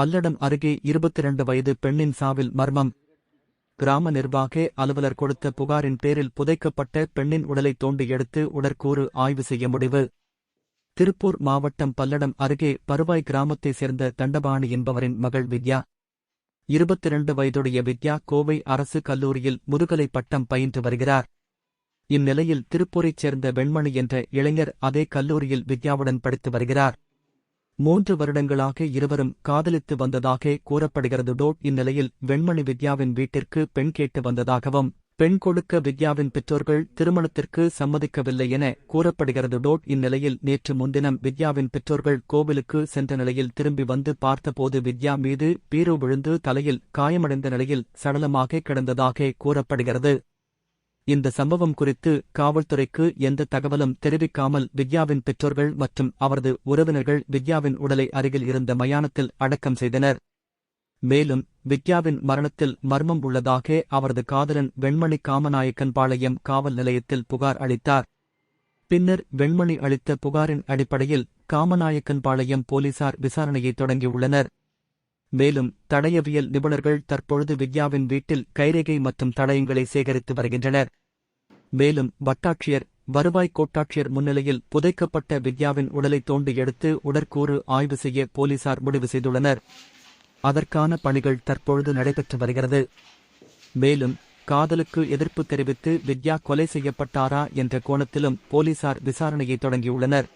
பல்லடம் அருகே இருபத்தி இரண்டு வயது பெண்ணின் சாவில் மர்மம். கிராம நிர்வாக அலுவலர் கொடுத்த புகாரின் பேரில் புதைக்கப்பட்ட பெண்ணின் உடலை தோண்டி எடுத்து உடற்கூறு ஆய்வு செய்ய முடிவு. திருப்பூர் மாவட்டம் பல்லடம் அருகே பருவாய் கிராமத்தைச் சேர்ந்த தண்டபாணி என்பவரின் மகள் வித்யா. இருபத்தி இரண்டு வயதுடைய வித்யா கோவை அரசு கல்லூரியில் முதுகலை பட்டம் பயின்று வருகிறார். இந்நிலையில் திருப்பூரைச் சேர்ந்த வெண்மணி என்ற இளைஞர் அதே கல்லூரியில் வித்யாவுடன் படித்து வருகிறார். மூன்று வருடங்களாக இருவரும் காதலித்து வந்ததாக கூறப்படுகிறது. டோட் இந்நிலையில் வெண்மணி வித்யாவின் வீட்டிற்கு பெண் கேட்டு வந்ததாகவும் பெண் கொடுக்க வித்யாவின் பெற்றோர்கள் திருமணத்திற்கு சம்மதிக்கவில்லை என கூறப்படுகிறது. டோட் இந்நிலையில் நேற்று முன்தினம் வித்யாவின் பெற்றோர்கள் கோவிலுக்கு சென்ற நிலையில் திரும்பி வந்து பார்த்தபோது வித்யா மீது பீரோ விழுந்து தலையில் காயமடைந்த நிலையில் சடலமாக கிடந்ததாக கூறப்படுகிறது. இந்த சம்பவம் குறித்து காவல்துறைக்கு எந்த தகவலும் தெரிவிக்காமல் வித்யாவின் பெற்றோர்கள் மற்றும் அவரது உறவினர்கள் வித்யாவின் உடலை அருகில் இருந்த மயானத்தில் அடக்கம் செய்தனர். மேலும் வித்யாவின் மரணத்தில் மர்மம் உள்ளதாக அவரது காதலன் வெண்மணி காமநாயக்கன் பாளையம் காவல் நிலையத்தில் புகார் அளித்தார். பின்னர் வெண்மணி அளித்த புகாரின் அடிப்படையில் காமநாயக்கன் பாளையம் போலீசார் விசாரணையை தொடங்கியுள்ளனர். மேலும் தடயவியல் நிபுணர்கள் தற்பொழுது வித்யாவின் வீட்டில் கைரேகை மற்றும் தடயங்களை சேகரித்து வருகின்றனர். மேலும் வட்டாட்சியர் வருவாய் கோட்டாட்சியர் முன்னிலையில் புதைக்கப்பட்ட வித்யாவின் உடலை தோண்டி எடுத்து உடற்கூறு ஆய்வு செய்ய போலீசார் முடிவு செய்துள்ளனர். அதற்கான பணிகள் தற்பொழுது நடைபெற்று வருகிறது. மேலும் காதலுக்கு எதிர்ப்பு தெரிவித்து வித்யா கொலை செய்யப்பட்டாரா என்ற கோணத்திலும் போலீசார் விசாரணையை தொடங்கியுள்ளனர்.